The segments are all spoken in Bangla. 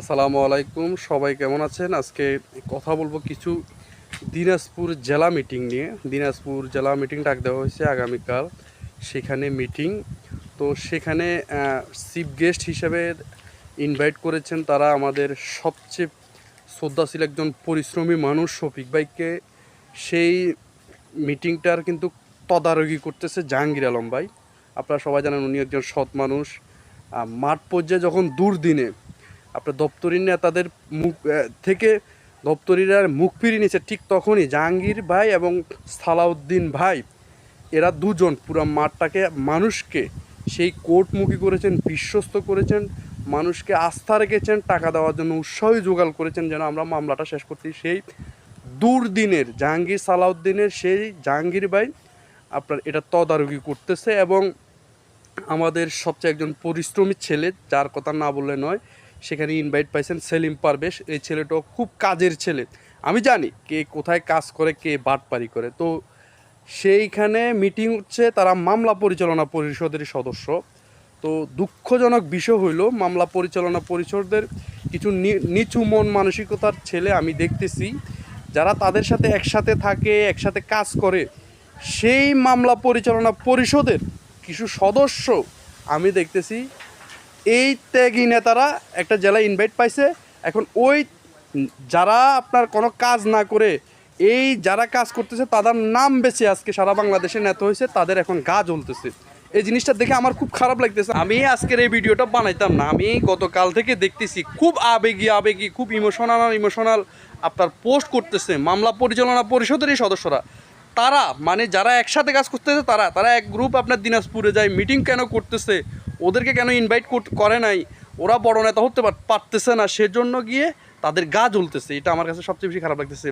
আসসালামু আলাইকুম, সবাই কেমন আছেন? আজকে কথা বলব কিছু দিনাজপুর জেলা মিটিং নিয়ে। দিনাজপুর জেলা মিটিং ডাক দেওয়া হয়েছে আগামীকাল। সেখানে মিটিং তো সেখানে চিফ গেস্ট হিসেবে ইনভাইট করেছেন তারা আমাদের সবচেয়ে শ্রদ্ধাশীল একজন পরিশ্রমী মানুষ শফিক ভাইকে। সেই মিটিংটার কিন্তু তদারকি করতেছে জাহাঙ্গীর আলম ভাই। আপনারা সবাই জানেন উনি একজন সৎ মানুষ। মাঠ পর্যায়ে যখন দুর্দিনে আপনার দপ্তরি নেতাদের মুখ থেকে দপ্তরিরা মুখ ফিরিয়ে নিয়েছে ঠিক তখনই জাহাঙ্গীর ভাই এবং সালাউদ্দিন ভাই। এরা দুজন পুরো মাঠটাকে, মানুষকে সেই কোর্টমুখী করেছেন, বিশ্বস্ত করেছেন, মানুষকে আস্থা রেখেছেন, টাকা দেওয়ার জন্য উৎসাহী জোগাড় করেছেন যেন আমরা মামলাটা শেষ করতে সেই দুর্দিনের জাহাঙ্গীর সালাউদ্দিনের সেই জাহাঙ্গীর ভাই আপনার এটা তদারকি করতেছে এবং আমাদের সবচেয়ে একজন পরিশ্রমী ছেলে, যার কথা না বললে নয় সেখানে ইনভাইট পাইছেন সেলিম পারবেশ এই ছেলেটাও খুব কাজের ছেলে। আমি জানি কে কোথায় কাজ করে, কে বাটপারি করে। তো সেইখানে মিটিং হচ্ছে তারা মামলা পরিচালনা পরিষদের সদস্য। তো দুঃখজনক বিষয় হইল, মামলা পরিচালনা পরিষদের কিছু নিচু মন মানসিকতার ছেলে আমি দেখতেছি। যারা তাদের সাথে একসাথে থাকে, একসাথে কাজ করে, সেই মামলা পরিচালনা পরিষদের কিছু সদস্য আমি দেখতেছি এই ত্যাগী নেতারা একটা জেলায় ইনভাইট পাইছে। এখন ওই যারা আপনার কোনো কাজ না করে, এই যারা কাজ করতেছে, তাদের নাম বেছে আজকে সারা বাংলাদেশে নেতা হয়েছে, তাদের এখন গা জ্বলতেছে। এই জিনিসটা দেখে আমার খুব খারাপ লাগতেছে। আমি আজকের এই ভিডিওটা বানাইতাম না। আমি গতকাল থেকে দেখতেছি, খুব আবেগী আবেগী, খুব ইমোশনাল ইমোশনাল আপনার পোস্ট করতেছে মামলা পরিচালনা পরিষদের এই সদস্যরা। তারা মানে যারা একসাথে কাজ করতেছে, তারা তারা এক গ্রুপ আপনার দিনাজপুরে যায় মিটিং কেন করতেছে ওদেরকে কেন ইনভাইট করে নাই? ওরা বড় নেতা হতে পারতেছে না, সেজন্য গিয়ে তাদের গা জ্বলতেছে। এটা আমার কাছে সবচেয়ে বেশি খারাপ লাগতেছে।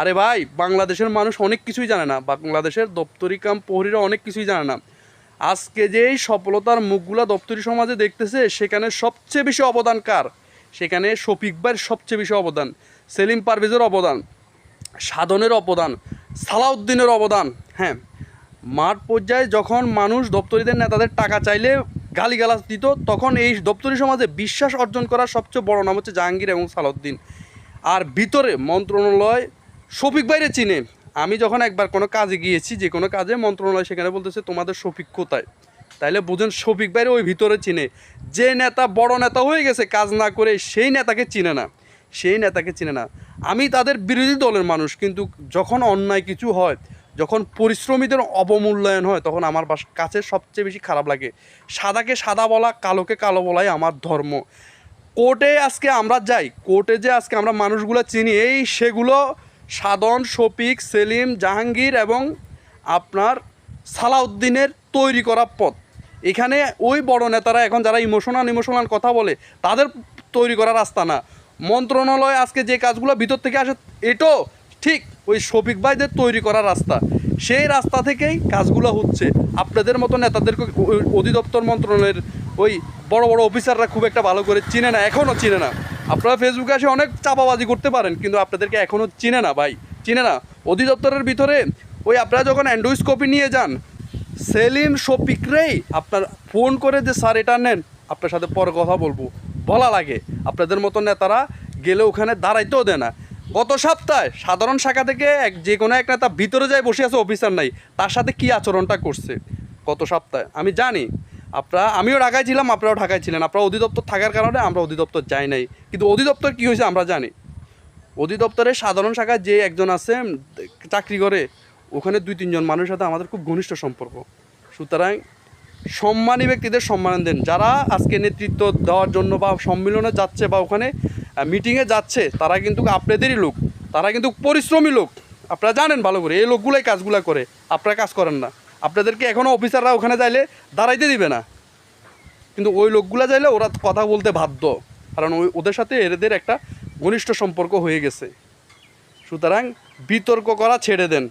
আরে ভাই, বাংলাদেশের মানুষ অনেক কিছুই জানে না। বাংলাদেশের দপ্তরি কাম প্রহরীরা অনেক কিছুই জানে না। আজকে যেই সফলতার মুখগুলা দপ্তরি সমাজে দেখতেছে, সেখানে সবচেয়ে বেশি অবদান কার? সেখানে শফিক ভাইয়ের সবচেয়ে বেশি অবদান, সেলিম পারভেজের অবদান, সাধনের অবদান, সালাউদ্দিনের অবদান। হ্যাঁ মাঠ পর্যায়ে যখন মানুষ দপ্তরিদের নেতাদের টাকা চাইলে গালিগালাজ দিত, তখন এই দপ্তরি সমাজে বিশ্বাস অর্জন করার সবচেয়ে বড় নাম হচ্ছে জাহাঙ্গীর এবং সালাউদ্দিন। আর ভিতরে মন্ত্রণালয় শফিক বাইরে চিনে। আমি যখন একবার কোনো কাজে গিয়েছি, যে কোনো কাজে মন্ত্রণালয় সেখানে বলতেছে, তোমাদের শফিক কোথায়? তাইলে বুঝুন শফিক বাইরে ওই ভিতরে চিনে। যে নেতা বড় নেতা হয়ে গেছে, কাজ না করে সেই নেতাকে চিনে না। সেই নেতাকে চিনে না। আমি তাদের বিরোধী দলের মানুষ, কিন্তু যখন অন্যায় কিছু হয় যখন পরিশ্রমীদের অবমূল্যায়ন হয়, তখন আমার কাছে সবচেয়ে বেশি খারাপ লাগে। সাদাকে সাদা বলা, কালোকে কালো বলাই আমার ধর্ম। কোর্টে আজকে আমরা যাই, কোর্টে যে আজকে আমরা মানুষগুলো চিনি, এই সেগুলো সাধন শফিক, সেলিম, জাহাঙ্গীর এবং আপনার সালাউদ্দিনের তৈরি করা পথ। এখানে ওই বড় নেতারা এখন যারা ইমোশনাল ইমোশনাল কথা বলে, তাদের তৈরি করা রাস্তা না। মন্ত্রণালয় আজকে যে কাজগুলো ভিতর থেকে আসে এটাও ঠিক ওই শফিক ভাইদের তৈরি করা রাস্তা। সেই রাস্তা থেকেই কাজগুলো হচ্ছে। আপনাদের মতো নেতাদেরকে অধিদপ্তর মন্ত্রণালয়ের ওই বড় বড় অফিসাররা খুব একটা ভালো করে চিনে না, এখনও চিনে না। আপনারা ফেসবুকে এসে অনেক চাপাবাজি করতে পারেন, কিন্তু আপনাদেরকে এখনও চিনে না ভাই, চিনে না। অধিদপ্তরের ভিতরে ওই আপনারা যখন অ্যান্ড্রয়েডকপি নিয়ে যান, সেলিম শফিকরেই আপনার ফোন করে যে, স্যার, এটা নেন। আপনার সাথে পরে কথা বলব। বলা লাগে। আপনাদের মতো নেতারা গেলে ওখানে দাঁড়াইতেও দেয় না। গত সপ্তাহে সাধারণ শাখা থেকে এক যে কোনো এক নেতা ভিতরে যায় বসে আছে, অফিসার নাই। তার সাথে কি আচরণটা করছে গত সপ্তাহে? আমি জানি। আপনারা আমিও ঢাকায় ছিলাম, আপনারাও ঢাকায় ছিলেন। আপনারা অধিদপ্তর থাকার কারণে আমরা অধিদপ্তর যাই নাই। কিন্তু অধিদপ্তর কী হয়েছে আমরা জানি। অধিদপ্তরের সাধারণ শাখায় যে একজন আছে চাকরি করে, ওখানে দুই, তিনজন মানুষের সাথে আমাদের খুব ঘনিষ্ঠ সম্পর্ক। সুতরাং সম্মানী ব্যক্তিদের সম্মান দেন। যারা আজকে নেতৃত্ব দেওয়ার জন্য বা সম্মেলনে যাচ্ছে বা ওখানে মিটিংয়ে যাচ্ছে, তারা কিন্তু আপনাদেরই লোক, তারা কিন্তু পরিশ্রমী লোক। আপনারা জানেন ভালো করে, এই লোকগুলাই কাজগুলো করে, আপনারা কাজ করেন না। আপনাদেরকে এখনও অফিসাররা ওখানে যাইলে দাঁড়াইতে দিবে না। কিন্তু ওই লোকগুলা চাইলে ওরা কথা বলতে বাধ্য, কারণ ওই, ওদের সাথে এদের একটা ঘনিষ্ঠ সম্পর্ক হয়ে গেছে। সুতরাং বিতর্ক করা ছেড়ে দেন।